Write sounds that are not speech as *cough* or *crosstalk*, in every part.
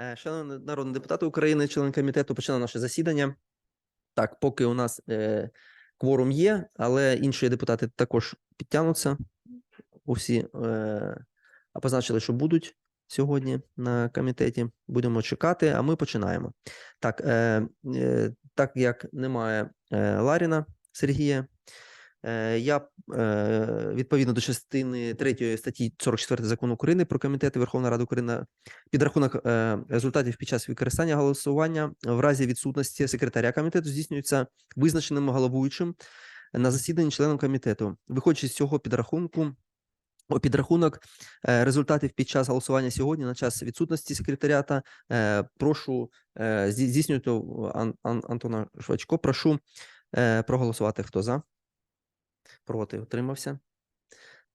Е, Шановні народні депутати України, члени комітету, починаємо наше засідання. Так, поки у нас е, кворум є, але інші депутати також підтягнуться. Усі е, позначили, що будуть сьогодні на комітеті. Будемо чекати, а ми починаємо. Так, е, е, так як немає е, Ларіна Сергія, я е, відповідно до частини 3 статті 44 закону України про комітети Верховної Ради України підрахунок е, результатів під час використання голосування в разі відсутності секретаря комітету здійснюється визначеним головуючим на засіданні членом комітету. Виходячи з цього підрахунку, о, підрахунок е, результатів під час голосування сьогодні на час відсутності секретаріата. Е, прошу е, здійснювати Ан, Ан, Антона Швачко. Прошу е, проголосувати. Хто за? Проти утримався.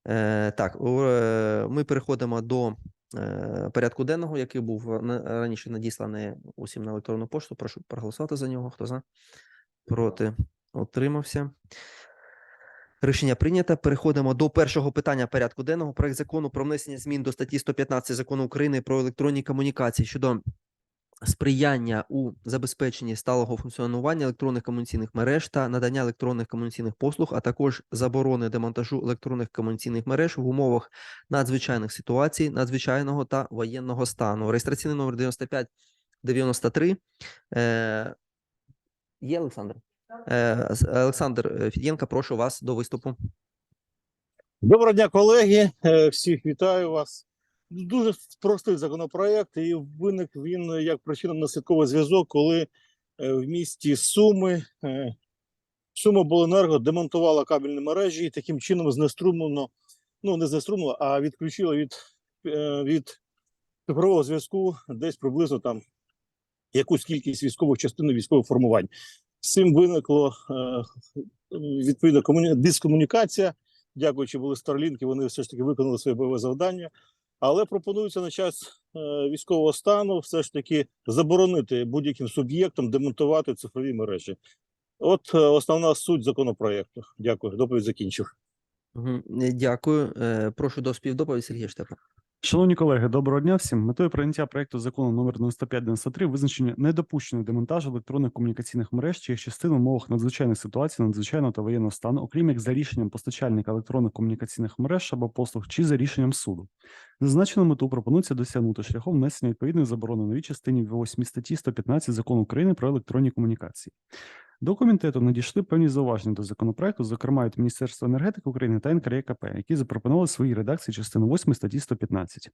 Е, так, е, ми переходимо до е, порядку денного, який був на- раніше надісланий усім на електронну пошту. Прошу проголосувати за нього. Хто за? Проти утримався. Рішення прийнято. Переходимо до першого питання порядку денного. Проект закону про внесення змін до статті 115 закону України про електронні комунікації щодо сприяння у забезпеченні сталого функціонування електронних комунікаційних мереж та надання електронних комунікаційних послуг, а також заборони демонтажу електронних комунікаційних мереж в умовах надзвичайних ситуацій, надзвичайного та воєнного стану. Реєстраційний номер 9593. Е, є Олександр? Е, Олександр е, Фідєнко, прошу вас до виступу. Доброго дня, колеги. Е, Всіх вітаю вас. Дуже простий законопроект, і виник він як причинно-наслідковий зв'язок, коли е, в місті Суми е, Сумобленерго демонтувала кабельні мережі і таким чином знеструмлено, ну не знеструмлено, а відключила від, е, від цифрового зв'язку десь приблизно там якусь кількість військових частин військових формувань. З цим виникло відповідно комуні... дискомунікація дякуючи були Старлінки, вони все ж таки виконали своє бойове завдання. Але пропонується на час е, військового стану все ж таки заборонити будь-яким суб'єктам демонтувати цифрові мережі. От е, основна суть законопроекту. Дякую, доповідь закінчив. Дякую. Е, Прошу до співдоповіді Сергія Штепа. Шановні колеги, доброго дня всім. Метою прийняття проекту закону номер 9593 визначення недопущення демонтажу електронних комунікаційних мереж чи їх частин в умовах надзвичайних ситуацій, надзвичайного та воєнного стану, окрім як за рішенням постачальника електронних комунікаційних мереж або послуг, чи за рішенням суду. Зазначену мету пропонується досягнути шляхом внесення відповідної заборони новій частині 8 статті 115 закону України про електронні комунікації. До комітету надійшли певні зауваження до законопроекту, зокрема від Міністерства енергетики України та НКРЕКП, які запропонували свої редакції частини 8 статті 115.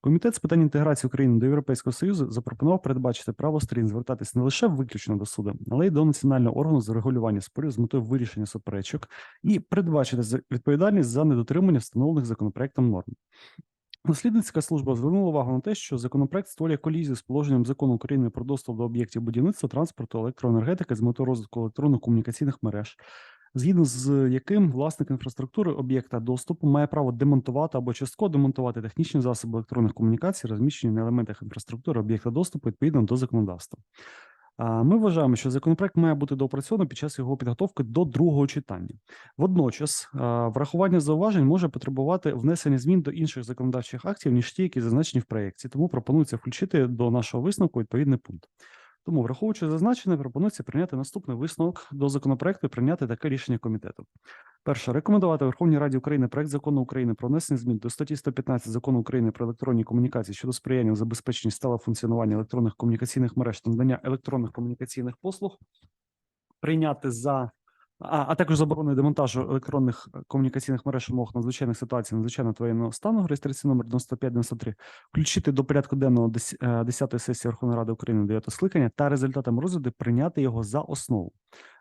Комітет з питань інтеграції України до Європейського Союзу запропонував передбачити право сторін звертатись не лише виключно до суду, але й до національного органу з регулювання спорів з метою вирішення суперечок і передбачити відповідальність за недотримання встановлених законопроектом норм. Дослідницька служба звернула увагу на те, що законопроект створює колізію з положенням закону України про доступ до об'єктів будівництва, транспорту, електроенергетики з метою розвитку електронних комунікаційних мереж, згідно з яким власник інфраструктури об'єкта доступу має право демонтувати або частково демонтувати технічні засоби електронних комунікацій, розміщені на елементах інфраструктури об'єкта доступу відповідно до законодавства. Ми вважаємо, що законопроект має бути доопрацьовано під час його підготовки до другого читання. Водночас, врахування зауважень може потребувати внесення змін до інших законодавчих актів, ніж ті, які зазначені в проєкті. Тому пропонується включити до нашого висновку відповідний пункт. Тому, враховуючи зазначене, пропонується прийняти наступний висновок до законопроекту і прийняти таке рішення комітету. Перше, рекомендувати Верховній Раді України проект закону України про внесення змін до статті 115 закону України про електронні комунікації щодо сприяння у забезпеченні сталого функціонування електронних комунікаційних мереж та надання електронних комунікаційних послуг прийняти за а, а також заборони демонтажу електронних е, комунікаційних мереж в умовах надзвичайних ситуацій, надзвичайного та воєнного стану, реєстраційний номер 9593, включити до порядку денного 10 сесії Верховної Ради України 9 скликання та результатом розгляду прийняти його за основу.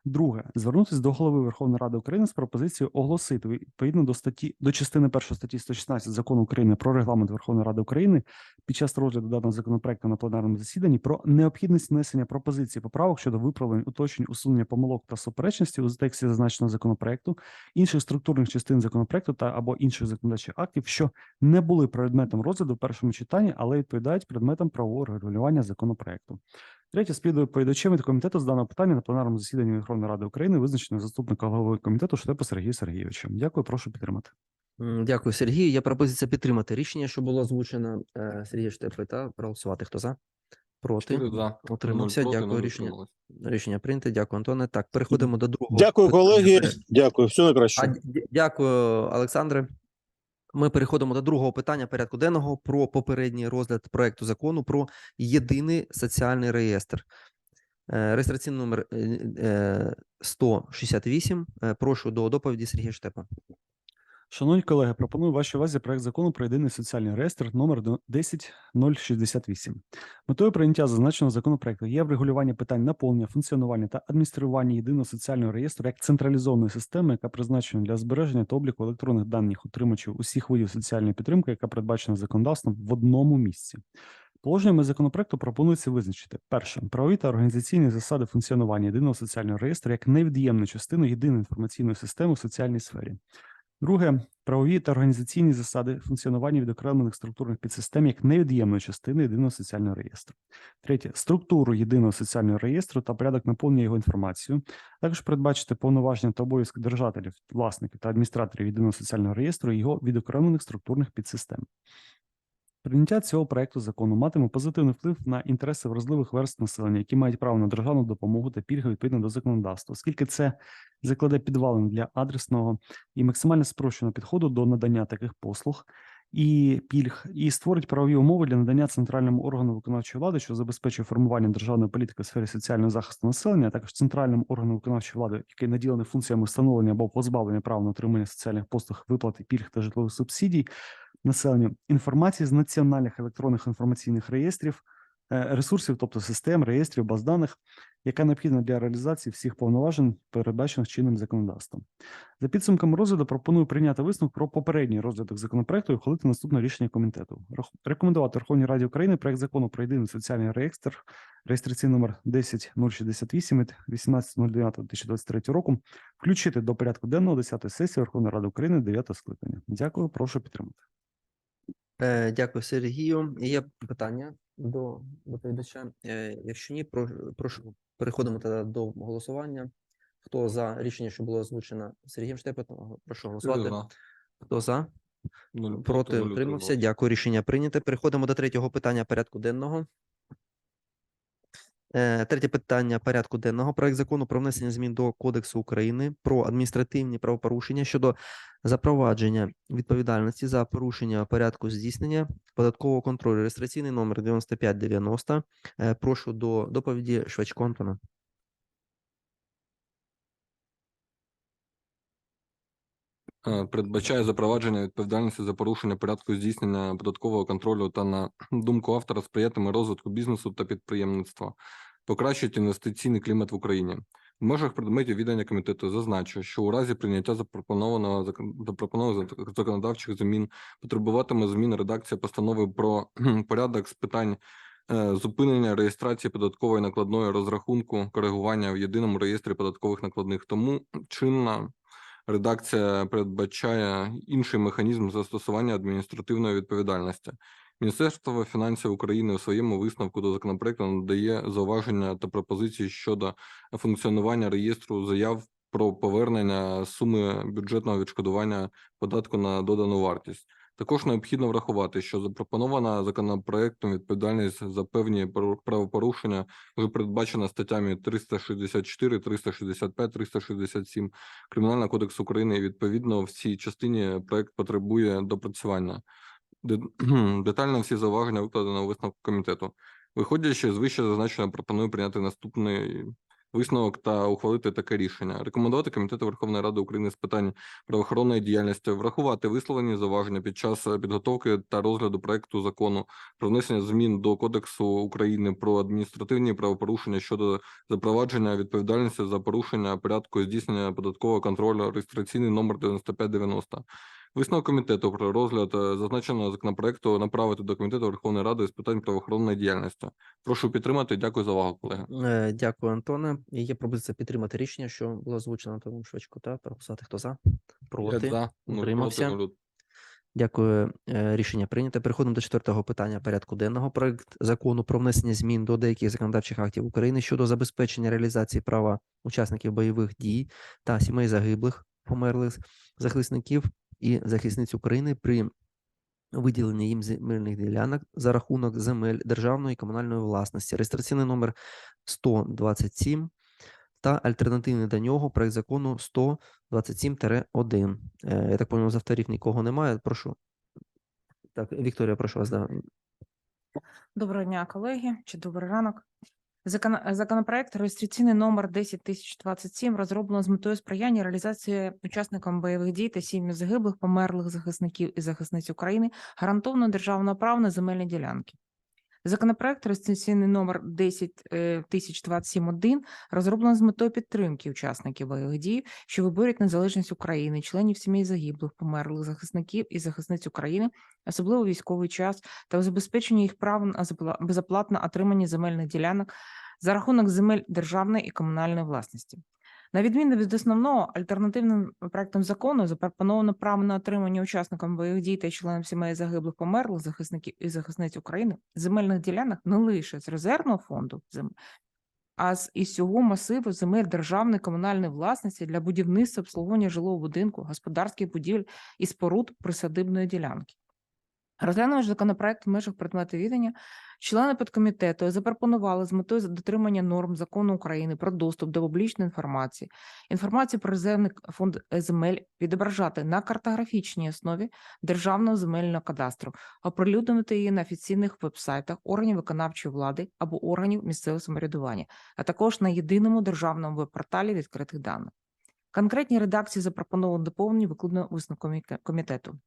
Друге, звернутися до голови Верховної Ради України з пропозицією оголосити відповідно до статті до частини 1 статті 116 закону України про регламент Верховної Ради України під час розгляду даного законопроекту на пленарному засіданні про необхідність внесення пропозицій поправок щодо виправлень, уточнень, усунення помилок та суперечностей у тексті зазначеного законопроекту, інших структурних частин законопроекту та або інших законодавчих актів, що не були предметом розгляду в першому читанні, але відповідають предметам правового регулювання законопроекту. Третє, співдоповідачем від комітету з даного питання на пленарному засіданні Верховної Ради України визначено заступника голови комітету Штепа Сергія Сергійовича. Дякую, прошу підтримати. Дякую, Сергію. Є пропозиція підтримати рішення, що було озвучено е, Сергія Штепи, та проголосувати. Хто за? Проти? Проти, Дякую. Рішення рішення прийнято. Дякую, Антоне. Так, переходимо до другого. Дякую, питання колеги. Дякую. Найкращого. дя- дякую, Олександре. Ми переходимо до другого питання порядку денного про попередній розгляд проекту закону про єдиний соціальний реєстр. Е, Реєстраційний номер е, е, 168. Е, Прошу до доповіді Сергія Штепа. Шановні колеги, пропоную вашій увазі проект закону про єдиний соціальний реєстр номер 10068. Метою прийняття зазначеного законопроекту є врегулювання питань наповнення, функціонування та адміністрування єдиного соціального реєстру як централізованої системи, яка призначена для збереження та обліку електронних даних отримачів усіх видів соціальної підтримки, яка передбачена законодавством в одному місці. Положеннями законопроекту пропонується визначити перше правові та організаційні засади функціонування єдиного соціального реєстру як невід'ємну частину єдиної інформаційної системи у соціальній сфері. Друге правові та організаційні засади функціонування відокремлених структурних підсистем як невід'ємної частини єдиного соціального реєстру. Третє структуру єдиного соціального реєстру та порядок наповнення його інформацією. Також передбачити повноваження та обов'язки держателів, власників та адміністраторів єдиного соціального реєстру і його відокремлених структурних підсистем. Прийняття цього проекту закону матиме позитивний вплив на інтереси вразливих верств населення, які мають право на державну допомогу та пільги відповідно до законодавства, оскільки це закладе підвалин для адресного і максимально спрощеного підходу до надання таких послуг і пільг, і створить правові умови для надання центральному органу виконавчої влади, що забезпечує формування державної політики у сфері соціального захисту населення, а також центральному органу виконавчої влади, який наділений функціями встановлення або позбавлення права на отримання соціальних послуг, виплати пільг та житлових субсидій населенню інформації з національних електронних інформаційних реєстрів, е, ресурсів, тобто систем, реєстрів, баз даних, яка необхідна для реалізації всіх повноважень, передбачених чинним законодавством. За підсумками розгляду пропоную прийняти висновок про попередній розвиток законопроекту і ухвалити наступне рішення комітету. Рекомендувати Верховній Раді України проект закону про єдиний соціальний реєстр, реєстраційний номер 10068 від 18.09.2023 року, включити до порядку денного 10-ї сесії Верховної Ради України 9 скликання. Дякую, прошу підтримати. Е, Дякую, Сергію. Є питання до доповідача? Е, Якщо ні, про- прошу переходимо тоді до голосування. Хто за рішення, що було озвучено Сергієм Штепетом, прошу голосувати. Хто за? Проти утримався. Дякую. Рішення прийнято. Переходимо до третього питання порядку денного. Е, Третє питання порядку денного. Проект закону про внесення змін до Кодексу України про адміністративні правопорушення щодо запровадження відповідальності за порушення порядку здійснення податкового контролю. Реєстраційний номер 9590. Е, Прошу до доповіді Швачко Антона. Передбачає запровадження відповідальності за порушення порядку здійснення податкового контролю та на думку автора сприятиме розвитку бізнесу та підприємництва, покращить інвестиційний клімат в Україні. В межах предметів відання комітету зазначу, що у разі прийняття запропонованого запропонованих законодавчих змін потребуватиме змін редакція постанови про порядок з питань е, зупинення реєстрації податкової накладної розрахунку коригування в єдиному реєстрі податкових накладних. Тому чинна редакція передбачає інший механізм застосування адміністративної відповідальності. Міністерство фінансів України у своєму висновку до законопроекту надає зауваження та пропозиції щодо функціонування реєстру заяв про повернення суми бюджетного відшкодування податку на додану вартість. Також необхідно врахувати, що запропонована законопроектом відповідальність за певні правопорушення вже передбачена статтями 364, 365, 367 Кримінального кодексу України. І відповідно в цій частині проект потребує допрацювання. *clears throat* Детально всі зауваження викладено у висновку комітету. Виходячи з вище зазначеного, пропоную прийняти наступний висновок та ухвалити таке рішення. Рекомендувати комітету Верховної Ради України з питань правоохоронної діяльності врахувати висловлені зауваження під час е, підготовки та розгляду проекту закону про внесення змін до Кодексу України про адміністративні правопорушення щодо запровадження відповідальності за порушення порядку здійснення податкового контролю реєстраційний номер 9590. Висновок комітету про розгляд е, зазначеного законопроекту направити до комітету Верховної Ради з питань правоохоронної діяльності. Прошу підтримати. Дякую за увагу, колеги. Е, Дякую, Антоне. Є пропозиція підтримати річення, що було озвучено Антоном Швачко. Та проголосувати. Хто за? Проти? За, Утримався? проти, Дякую. Е, Рішення прийнято. Переходимо до четвертого питання порядку денного. Проект закону про внесення змін до деяких законодавчих актів України щодо забезпечення реалізації права учасників бойових дій та сімей загиблих, померлих захисників і захисниць України при виділення їм земельних ділянок за рахунок земель державної і комунальної власності. Реєстраційний номер 127 та альтернативний до нього проект закону 127-1. Е, Я так пам'ятаю, з авторів нікого немає. Прошу. Так, Вікторія, прошу вас. Да. Доброго дня, колеги, чи добрий ранок. Закон... Законопроект реєстраційний номер 10027 розроблено з метою сприяння реалізації учасникам бойових дій та сім'ї загиблих, померлих захисників і захисниць України гарантовано державного права на земельні ділянки. Законопроект реєстраційний номер 10027.1 розроблено з метою підтримки учасників бойових дій, що виборюють незалежність України, членів сімей загиблих, померлих захисників і захисниць України, особливо військовий час, та забезпечення їх прав на безоплатне отримання земельних ділянок за рахунок земель державної і комунальної власності. На відміну від основного альтернативним проектом закону запропоновано право на отримання учасникам бойових дій та членам сімей загиблих померлих захисників і захисниць України земельних ділянок не лише з резервного фонду зем, а з із цього масиву земель державної комунальної власності для будівництва обслуговування жилого будинку, господарських будівель і споруд присадибної ділянки. Розглянувши законопроект в межах предмету відання, члени підкомітету запропонували з метою дотримання норм закону України про доступ до публічної інформації, інформацію про резервний фонд земель відображати на картографічній основі Державного земельного кадастру, оприлюднити її на офіційних вебсайтах органів виконавчої влади або органів місцевого самоврядування, а також на єдиному державному веб-порталі відкритих даних. Конкретні редакції запропоновано доповнені викладено висновком комітету.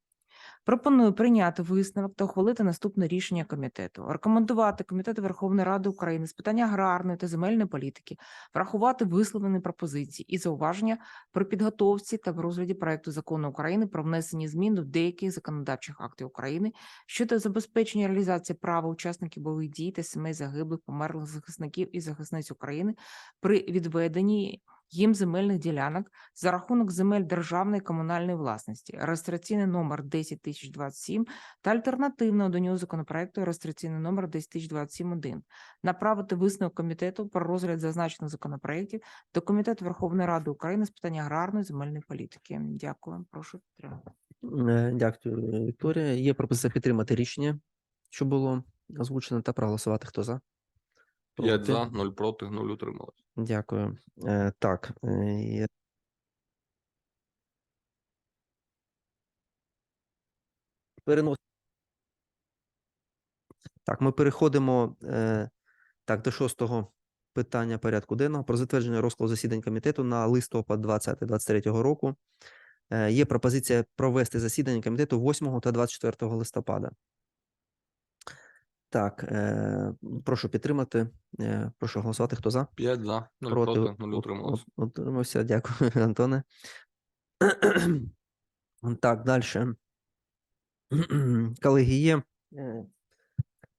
Пропоную прийняти висновок та ухвалити наступне рішення комітету. Рекомендувати Комітету Верховної Ради України з питань аграрної та земельної політики врахувати висловлені пропозиції і зауваження при підготовці та в розгляді проекту закону України про внесення змін до деяких законодавчих актів України щодо забезпечення реалізації права учасників бойових дій та сімей загиблих, померлих захисників і захисниць України при відведенні їм земельних ділянок за рахунок земель державної комунальної власності, реєстраційний номер 10027 та альтернативного до нього законопроекту реєстраційний номер 10027-1. Направити висновок комітету про розгляд зазначених законопроєктів до Комітету Верховної Ради України з питань аграрної земельної політики. Дякую. Прошу підтримати. Е, Дякую, Вікторія. Є пропозиція підтримати рішення, що було озвучено, та проголосувати. Хто за? 5 за, 0 проти, 0 утрималось. Дякую. Е, Так. е, Перенос. Так, ми переходимо е, так, до шостого питання порядку денного про затвердження розкладу засідань комітету на листопад 2023 року. Е, Є пропозиція провести засідання комітету 8 та 24 листопада. Так, е, прошу підтримати. Е, прошу голосувати. Хто за? 5 за, 0 проти, проти, 0 утрималось. Утримався, дякую, *laughs* Антоне. *clears throat* Так, далі. Колеги, є.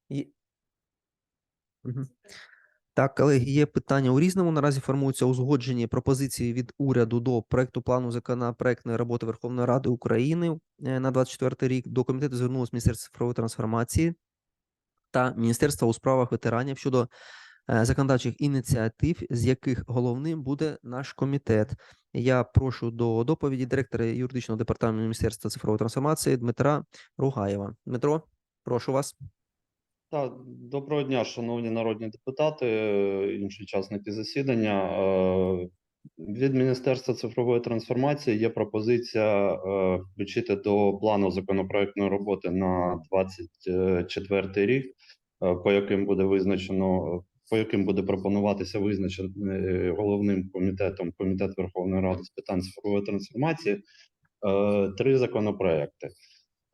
є- Мгм. Так, колеги, є питання у різному. Наразі формуються узгоджені пропозиції від уряду до проекту плану законопроектної роботи Верховної Ради України е, на 24 рік. До комітету звернулось Міністерство цифрової трансформації та Міністерства у справах ветеранів щодо е, законодавчих ініціатив, з яких головним буде наш комітет. Я прошу до доповіді директора юридичного департаменту Міністерства цифрової трансформації Дмитра Ругаєва. Дмитро, прошу вас. Так, доброго дня, шановні народні депутати, е, інші учасники засідання. Е, Від Міністерства цифрової трансформації є пропозиція включити до плану законопроектної роботи на 24 рік, по яким буде визначено, по яким буде пропонуватися визначити е, головним комітетом Комітет Верховної Ради з питань цифрової трансформації е, три законопроекти.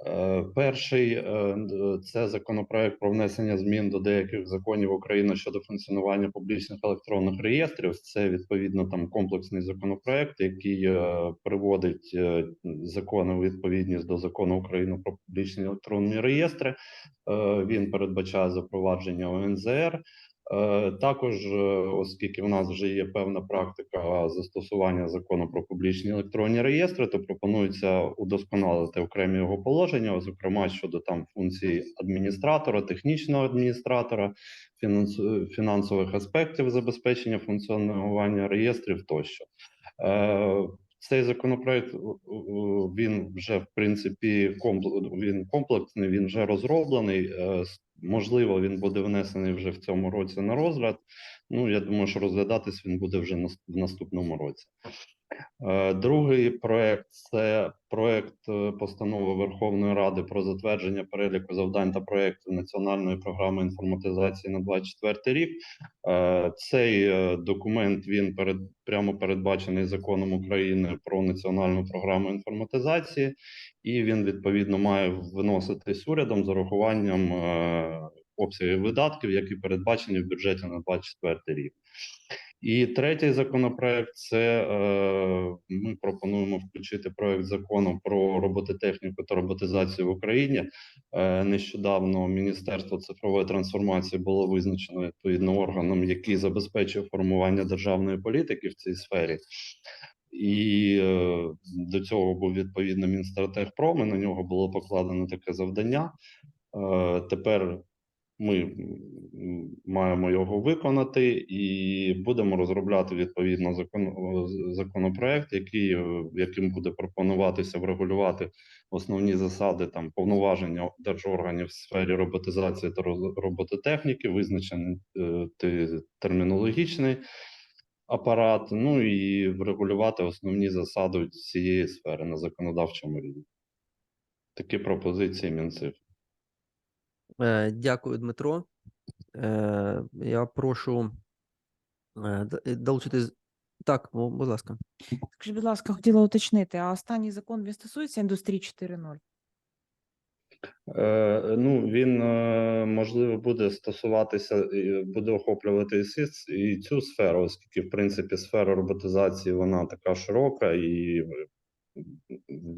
Е, Перший е, це законопроект про внесення змін до деяких законів України щодо функціонування публічних електронних реєстрів. Це відповідно там комплексний законопроект, який е, приводить е, закони у відповідність до закону України про публічні електронні реєстри. Е, Він передбачає запровадження ОНЗР. Е, Також, е, оскільки в нас вже є певна практика застосування закону про публічні електронні реєстри, то пропонується удосконалити окремі його положення, зокрема щодо там функцій адміністратора, технічного адміністратора, фінансових аспектів забезпечення функціонування реєстрів тощо. Цей законопроект він вже в принципі він комплексний, він вже розроблений. Е, Можливо, він буде внесений вже в цьому році на розгляд. Ну я думаю, що розглядатись він буде вже в наступному році. Е, Другий проект це проект е, постанови Верховної Ради про затвердження переліку завдань та проєктів національної програми інформатизації на 24 рік. Е, Цей документ він перед прямо передбачений законом України про національну програму інформатизації, і він відповідно має виноситись урядом з урахуванням обсягів видатків, які передбачені в бюджеті на 24 рік. І третій законопроект це е, ми пропонуємо включити проект закону про робототехніку та роботизацію в Україні. Е, нещодавно Міністерство цифрової трансформації було визначено відповідно органом, який забезпечує формування державної політики в цій сфері. І е, до цього був відповідно Мінстратегпром, і на нього було покладено таке завдання. Е, тепер ми маємо його виконати і будемо розробляти відповідно закон, законопроект, який е, яким буде пропонуватися врегулювати основні засади там повноваження держорганів в сфері роботизації та робототехніки, визначений е, термінологічний апарат. Ну і врегулювати основні засади цієї сфери на законодавчому рівні. Такі пропозиції Мінцифри. Е, Дякую, Дмитро. Е, Я прошу е, д- е, долучити. Так, будь ласка. Скажіть, будь ласка, хотіла уточнити, а останній закон він стосується індустрії 4.0? Е, ну, він можливо буде стосуватися, е, буде охоплювати і, і цю сферу, оскільки, в принципі, сфера роботизації вона така широка, і е,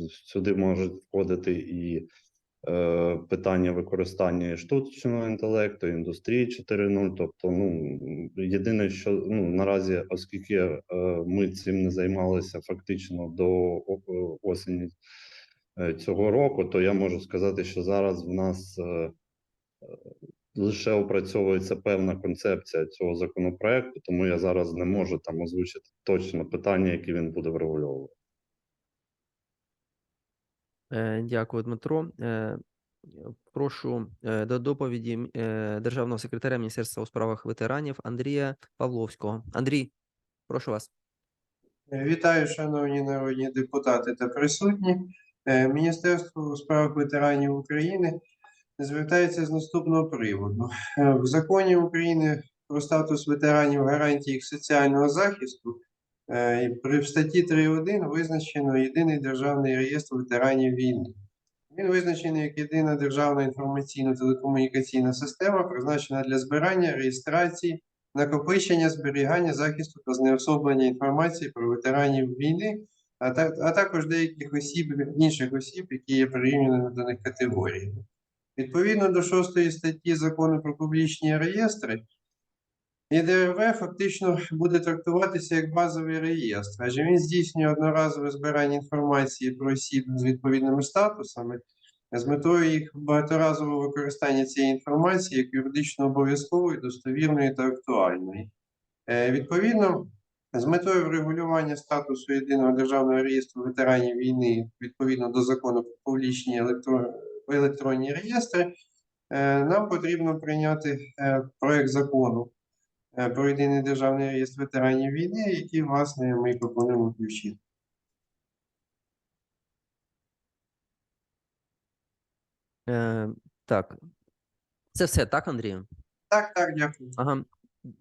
сюди можуть входити і питання використання штучного інтелекту, індустрії 4.0. Тобто, ну єдине, що ну наразі, оскільки е, ми цим не займалися фактично до осені е, цього року, то я можу сказати, що зараз в нас е, е, лише опрацьовується певна концепція цього законопроекту, тому я зараз не можу там озвучити точно питання, які він буде врегульовувати. Е, Дякую, Дмитро. Е, Прошу е, до доповіді державного секретаря Міністерства у справах ветеранів Андрія Павловського. Андрій, прошу вас. Вітаю, шановні народні депутати та присутні. Міністерство у справах ветеранів України звертається з наступного приводу. В законі України про статус ветеранів гарантії їх соціального захисту при в статті 3.1 визначено єдиний державний реєстр ветеранів війни. Він визначений як єдина державна інформаційно-телекомунікаційна система, призначена для збирання, реєстрації, накопичення, зберігання, захисту та знеособлення інформації про ветеранів війни, а також деяких осіб, інших осіб, які є прирівняними до них категоріями. Відповідно до 6 статті закону про публічні реєстри, ЄДРВ фактично буде трактуватися як базовий реєстр, адже він здійснює одноразове збирання інформації про осіб з відповідними статусами з метою їх багаторазового використання цієї інформації як юридично обов'язкової, достовірної та актуальної. Е, Відповідно, з метою врегулювання статусу єдиного державного реєстру ветеранів війни відповідно до закону про публічні електро- електронні реєстри, е, нам потрібно прийняти е, проект закону про єдиний державний реєстр ветеранів війни, який, власне, ми і пропонуємо включити. Е, Так. Це все, так, Андрію? Так, так, дякую. Ага.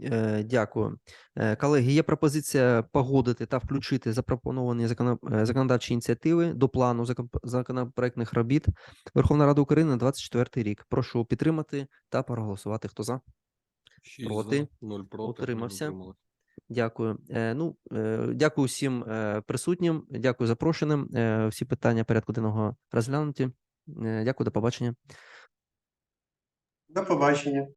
Е, Дякую. Е, Колеги, є пропозиція погодити та включити запропоновані е, законодавчі ініціативи до плану законопроектних робіт Верховна Рада України на 24 рік. Прошу підтримати та проголосувати. Хто за? Проти? 0 проти. Утримався? Дякую. Е, Ну, е, дякую всім е, присутнім. Дякую запрошеним. Е, Всі питання порядку денного розглянуті. Е, Дякую, до побачення. До побачення.